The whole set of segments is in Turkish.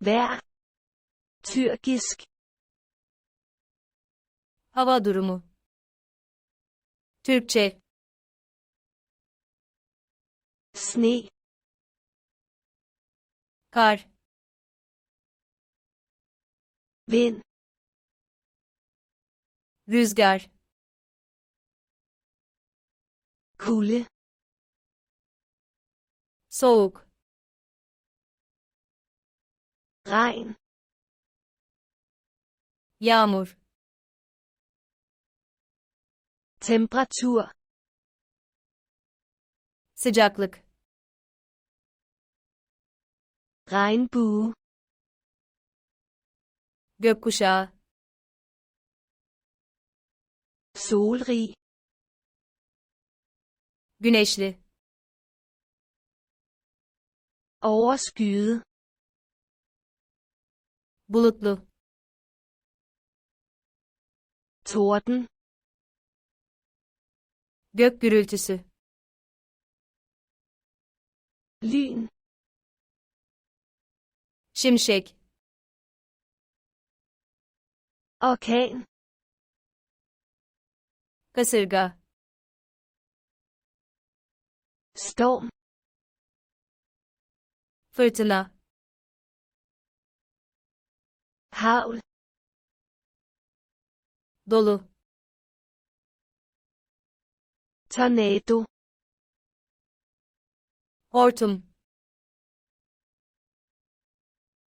Vær. Tyrkisk. Hava durumu. Türkçe, Sne. kar, Vind. rüzgar, Kulde. soğuk, Regn. yağmur, Temperatur. sıcaklık, Regnbue. gökkuşağı, Solrig. güneşli, Overskyet. Bulutlu, Torden. gök gürültüsü, Lyn. şimşek, Orkan. kasırga, Storm. fırtına, Havl. dolu, Tornado. hortum.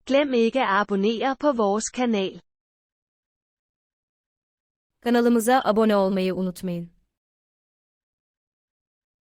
Glem ikke at abonnere på vores kanal. Kanalımıza abone olmayı unutmayın.